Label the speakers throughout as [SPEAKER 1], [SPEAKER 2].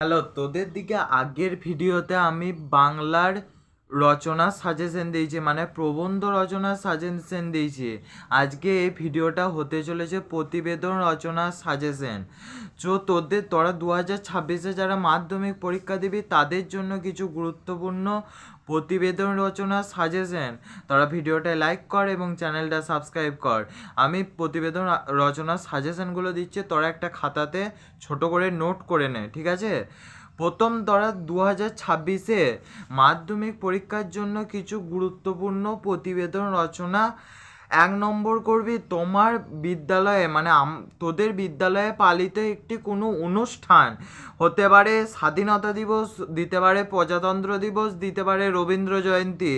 [SPEAKER 1] Hello তোদের দিকে আগের ভিডিওতে আমি বাংলার রচনা সাজেশন দিয়েছি মানে প্রবন্ধ রচনা সাজেশন দিয়েছি। আজকে এই ভিডিওটা হতে চলেছে প্রতিবেদন রচনা সাজেশন। তো তোদের, তোরা দু হাজার ছাব্বিশে যারা মাধ্যমিক পরীক্ষা দিবি, তাদের জন্য কিছু গুরুত্বপূর্ণ প্রতিবেদন রচনা সাজেশন। তোরা ভিডিওটা লাইক কর এবং চ্যানেলটা সাবস্ক্রাইব কর। আমি প্রতিবেদন রচনা সাজেশনগুলো দিচ্ছি, তোরা একটা খাতাতে ছোট করে নোট করে নে, ঠিক আছে? প্রথম তোরা দু হাজার ছাব্বিশে মাধ্যমিক পরীক্ষার জন্য কিছু গুরুত্বপূর্ণ প্রতিবেদন রচনা। এক নম্বর করবি, তোমার বিদ্যালয়ে মানে তোদের বিদ্যালয়ে পালিত একটি কোনো অনুষ্ঠান। হতে পারে স্বাধীনতা দিবস, দিতে পারে প্রজাতন্ত্র দিবস, দিতে পারে রবীন্দ্র জয়ন্তী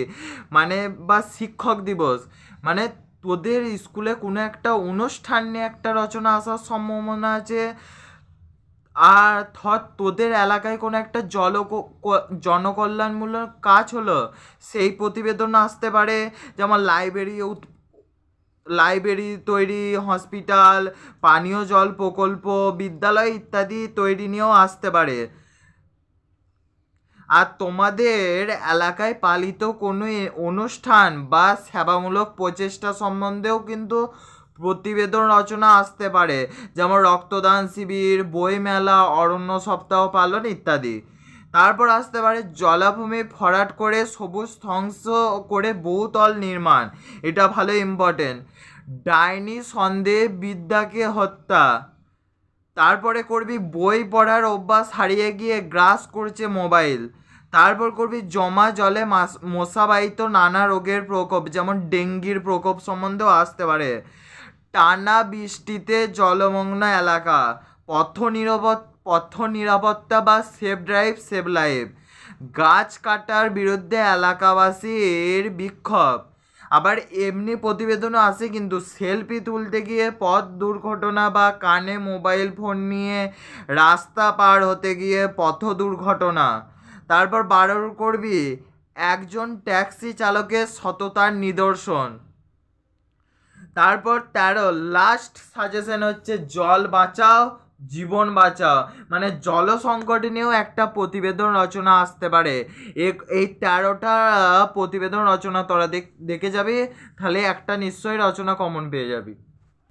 [SPEAKER 1] মানে বা শিক্ষক দিবস। মানে তোদের স্কুলে কোনো একটা অনুষ্ঠান নিয়ে একটা রচনা আসার সম্ভাবনা আছে। আর ধর তোদের এলাকায় কোনো একটা জল জনকল্যাণমূলক কাজ হলো? সেই প্রতিবেদন আসতে পারে, যেমন লাইব্রেরি লাইব্রেরি তৈরি, হসপিটাল, পানীয় জল প্রকল্প, বিদ্যালয় ইত্যাদি তৈরি নিয়েও আসতে পারে। আর তোমাদের এলাকায় পালিত কোনো অনুষ্ঠান বা সেবামূলক প্রচেষ্টা সম্বন্ধেও কিন্তু প্রতিবেদন রচনা আসতে পারে, যেমন রক্তদান শিবির, বইমেলা, অরণ্য সপ্তাহ পালন ইত্যাদি। তারপর আসতে পারে, জলাভূমি ফরাট করে সবুজ ধ্বংস করে বহুতল নির্মাণ। এটা ভালো ইম্পর্টেন্ট ডাইনি সন্দেহ বিদ্যাকে হত্যা। তারপরে করবি বই পড়ার অভ্যাস হারিয়ে গিয়ে গ্রাস করছে মোবাইল। তারপর করবি জমা জলে মশাবাহিত নানা রোগের প্রকোপ, যেমন ডেঙ্গির প্রকোপ সম্বন্ধেও আসতে পারে। টানা বৃষ্টিতে জলমগ্ন এলাকা। পথ নিরাপদ পথ নিরাপত্তা বা সেফ ড্রাইভ সেভ লাইফ গাছ কাটার বিরুদ্ধে এলাকাবাসীর বিক্ষোভ। আবার এমনি প্রতিবেদনও আছে কিন্তু সেলফি তুলতে গিয়ে পথ দুর্ঘটনা বা কানে মোবাইল ফোন নিয়ে রাস্তা পার হতে গিয়ে পথ দুর্ঘটনা। তারপর বারো করবি একজন ট্যাক্সি চালকের সততার নিদর্শন। তারপর তেরো লাস্ট সাজেশন হচ্ছে জল বাঁচাও, জীবন বাঁচাও। মানে জল সংকট নিয়েও একটা প্রতিবেদন রচনা আসতে পারে। এই তেরোটা প্রতিবেদন রচনা তোরা দেখে যাবি, তাহলে একটা নিশ্চয়ই রচনা কমন পেয়ে যাবি।